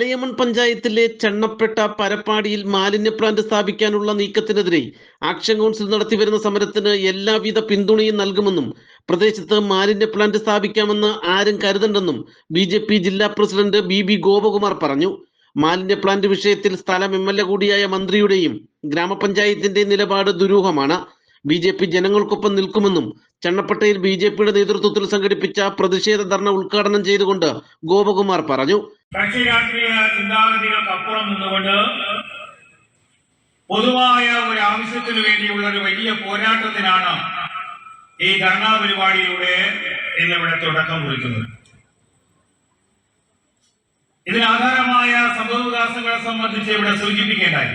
ഗ്രാമപഞ്ചായത്തിലെ ചെണ്ണപ്പെട്ട പരപ്പാടിയിൽ മാലിന്യ പ്ലാന്റ് സ്ഥാപിക്കാനുള്ള നീക്കത്തിനെതിരെ ആക്ഷൻ കൗൺസിൽ നടത്തിവരുന്ന സമരത്തിന് എല്ലാവിധ പിന്തുണയും നൽകുമെന്നും പ്രദേശത്ത് മാലിന്യ പ്ലാന്റ് സ്ഥാപിക്കാമെന്ന് ആരും കരുതണ്ടെന്നും ബി ജെ പി ജില്ലാ പ്രസിഡന്റ് ബി ബി ഗോപകുമാർ പറഞ്ഞു. മാലിന്യ പ്ലാന്റ് വിഷയത്തിൽ സ്ഥലം എം എൽ എ കൂടിയായ മന്ത്രിയുടെയും ഗ്രാമപഞ്ചായത്തിന്റെയും നിലപാട് ദുരൂഹമാണ്. ബി ജെ പി ജനങ്ങൾക്കൊപ്പം നിൽക്കുമെന്നും ചണ്ണപ്പട്ടയിൽ ബി ജെ പിയുടെ നേതൃത്വത്തിൽ സംഘടിപ്പിച്ച പ്രതിഷേധ ധർണ ഉദ്ഘാടനം ചെയ്തുകൊണ്ട് ഗോപകുമാർ പറഞ്ഞു. നിന്നുകൊണ്ട് പൊതുവായ ഒരു ആവശ്യത്തിന് വേണ്ടിയുള്ള ഒരു വലിയ പോരാട്ടത്തിനാണ് ഈ ധർണാ പരിപാടിയിലൂടെ ഇന്നിവിടെ തുടക്കം കുറിക്കുന്നത്. ഇതിന് ആധാരമായ സംഭവവികാസങ്ങളെ സംബന്ധിച്ച് ഇവിടെ സൂചിപ്പിക്കേണ്ടായി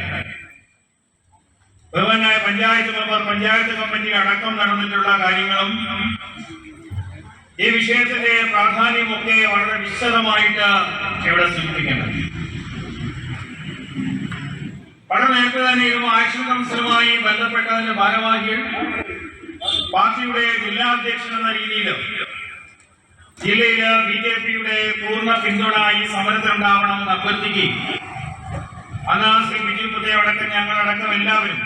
ബഹുമാനായ പഞ്ചായത്ത് മെമ്പർ പഞ്ചായത്ത് കമ്മിറ്റി അടക്കം നടന്നിട്ടുള്ള കാര്യങ്ങളും ഈ വിഷയത്തിന്റെ പ്രാധാന്യമൊക്കെ വളരെ വിശദമായിട്ട് ഇവിടെ സൂചിപ്പിക്കണം. വളരെ നേരത്തെ തന്നെ ഇതും ആക്ഷൻ കൗൺസിലുമായി ബന്ധപ്പെട്ടതിന്റെ ഭാരവാഹികൾ പാർട്ടിയുടെ ജില്ലാ അധ്യക്ഷൻ എന്ന രീതിയിൽ ജില്ലയിൽ ബി ജെ പിയുടെ പൂർണ പിന്തുണ ഈ സമരത്തിനുണ്ടാവണമെന്ന് അഭ്യർത്ഥിക്കുകയും അന്ന് ശ്രീ ബിജു പുതയടക്കം ഞങ്ങളടക്കം എല്ലാവരും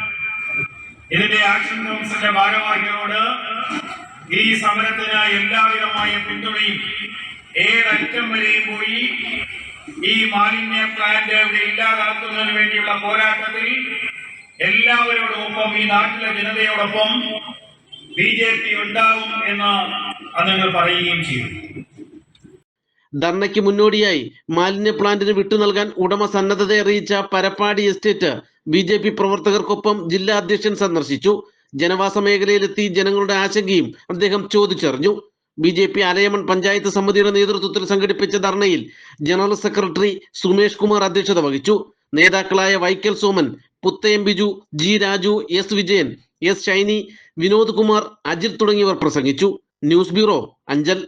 ഇതിന്റെ ആക്ഷൻ കൗൺസിലിന്റെ ഭാരവാഹികളോട് ഈ സമരത്തിന് എല്ലാവിധമായ പിന്തുണയും ഏതറ്റം വരെയും പോയി. ഈ മാലിന്യ പ്ലാന്റ് ഇവിടെ ഇല്ലാതാക്കുന്നതിന് വേണ്ടിയുള്ള പോരാട്ടത്തിൽ എല്ലാവരോടൊപ്പം ഈ നാട്ടിലെ ജനതയോടൊപ്പം ബി ജെ പി ഉണ്ടാകും എന്ന് അതങ്ങൾ പറയുകയും ചെയ്തു. ധർണയ്ക്ക് മുന്നോടിയായി മാലിന്യ പ്ലാന്റിന് വിട്ടു നൽകാൻ ഉടമ സന്നദ്ധത അറിയിച്ച Parappadi estate B J P പ്രവർത്തകർക്കൊപ്പം ജില്ലാ അധ്യക്ഷൻ സന്ദർശിച്ചു. ജനവാസ മേഖലയിലെത്തി ജനങ്ങളുടെ ആശങ്കയും അദ്ദേഹം ചോദിച്ചറിഞ്ഞു. B J P Alayaman panchayat സമിതിയുടെ നേതൃത്വത്തിൽ സംഘടിപ്പിച്ച ധർണയിൽ ജനറൽ സെക്രട്ടറി സുമേഷ് കുമാർ അധ്യക്ഷത വഹിച്ചു. നേതാക്കളായ Vaikkal Soman Puthayam Biju G Raju S Vijayan S Shiny Vinod Kumar Ajith തുടങ്ങിയവർ പ്രസംഗിച്ചു. News bureau Anchal.